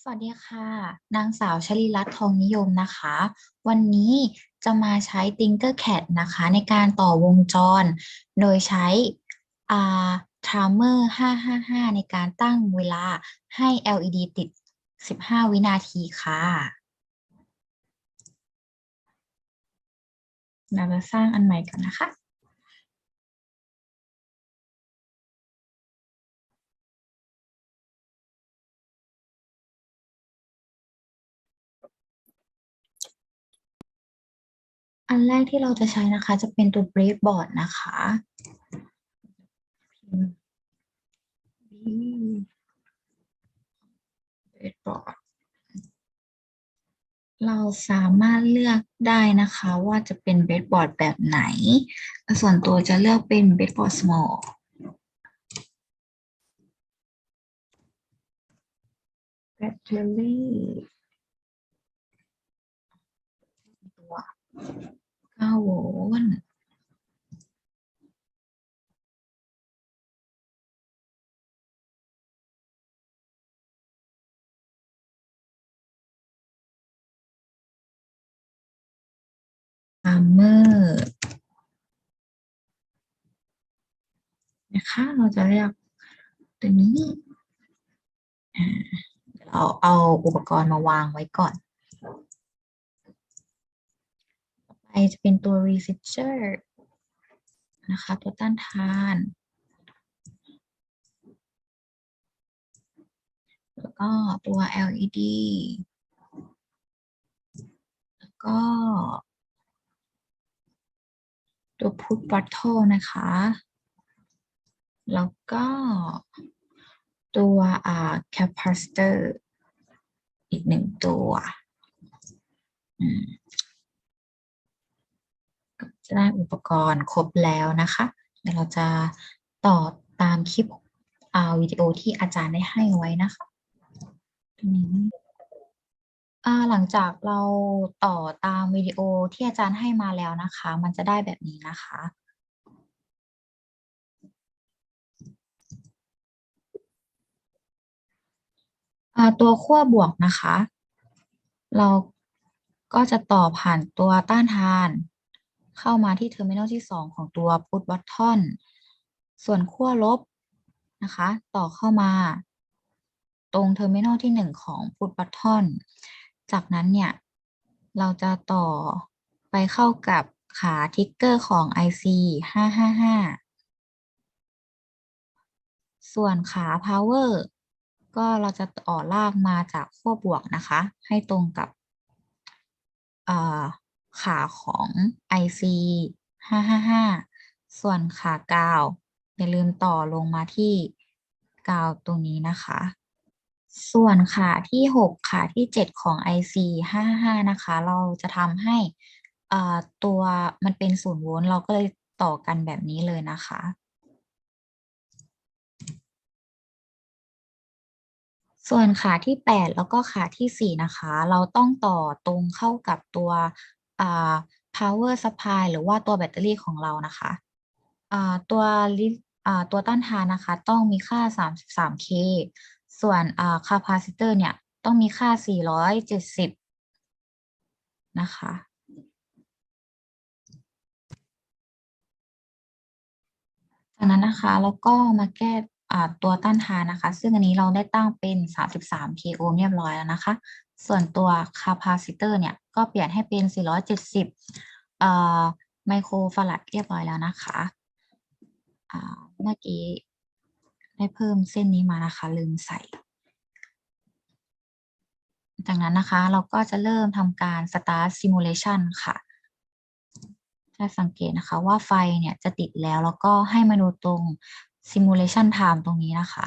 สวัสดีค่ะ นางสาวชลิรัตน์ทองนิยมนะคะ วันนี้จะมาใช้ Tinkercad นะคะ ในการต่อวงจร โดยใช้อ่า timer 555 ในการตั้งเวลาให้ LED ติด 15 วินาทีค่ะเราจะสร้างอันใหม่ก่อนนะคะ อันแรกที่เราจะใช้นะคะ จะเป็นตัว breadboard นะคะ breadboard เราสามารถเลือกได้นะคะว่าจะเป็น breadboard แบบไหน ส่วนตัวจะเลือกเป็น breadboard small แบตเตอรี่ตัว 9โวลต์ซัมเมอร์นะคะ เราจะเรียกตัวนี้เราเอาอุปกรณ์มาวางไว้ก่อน ต่อ ไปจะเป็นตัว resistor นะคะตัวต้านทาน แล้วก็ตัว LED แล้วก็ ตัว put bottle นะคะ แล้วก็ตัวอ่า capacitor อีกหนึ่งตัว จะได้อุปกรณ์ครบแล้วนะคะ เดี๋ยวเราจะต่อตามคลิปอ่าวิดีโอที่อาจารย์ได้ให้ไว้นะคะตรงนี้อ่หลังจากเราต่อตามวิดีโอที่อาจารย์ให้มาแล้วนะคะ มันจะได้แบบนี้นะคะ ตัวขั้วบวกนะคะ เราก็จะต่อผ่านตัวต้านทาน เข้ามาที่เทอร์มินอลที่ 2 ของตัว put button ส่วนขั้วลบนะคะ ต่อเข้ามา ตรงเทอร์มินอลที่ 1 ของ put button จากนั้นเนี่ย เราจะต่อไปเข้ากับขาทิกเกอร์ของ IC 555 ส่วนขา power ก็เราจะต่อลากมาจากขั้วบวกนะคะ ให้ตรงกับ ขาของ IC 555 ส่วนขากาว อย่าลืมต่อลงมาที่กาวตรงนี้นะคะ ส่วนขาที่ 6 ขาที่ 7 ของ IC 555 นะคะ เราจะทำให้ตัวมันเป็นศูนย์โวลต์เราก็เลยต่อกันแบบนี้เลยนะคะ ส่วนขาที่ 8 แล้วก็ขาที่ 4 นะคะ เราต้องต่อตรงเข้ากับตัว power supply หรือว่าตัวแบตเตอรี่ของเรานะคะตัวลิตัวต้านทานนะคะ ต้องมีค่า 33K ส่วนอ่า capacitor เนี่ย ต้องมีค่า 470 นะคะจากนั้นนะคะแล้วก็มาแก้ตัวต้านทานนะคะ ซึ่งอันนี้เราได้ตั้งเป็น 33 k ohm เรียบร้อยแล้วนะคะ ส่วนตัว capacitor เนี่ย ก็เปลี่ยนให้เป็น 470เอ่อไมโครฟาราดเรียบร้อยแล้วนะคะอ่าเมื่อกี้ได้เพิ่มเส้นนี้มานะคะ ลืมใส่ จากนั้นนะคะเราก็จะเริ่มทำการ start simulation ค่ะจะสังเกตนะคะว่าไฟเนี่ยจะติดแล้วแล้วก็ให้มาดูตรง simulation time ตรงนี้นะคะ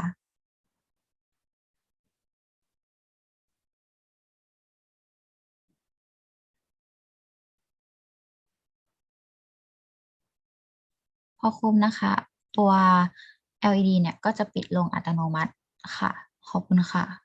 พอคุมนะคะ ตัว LED เนี่ยก็จะปิดลงอัตโนมัติค่ะ ขอบคุณค่ะ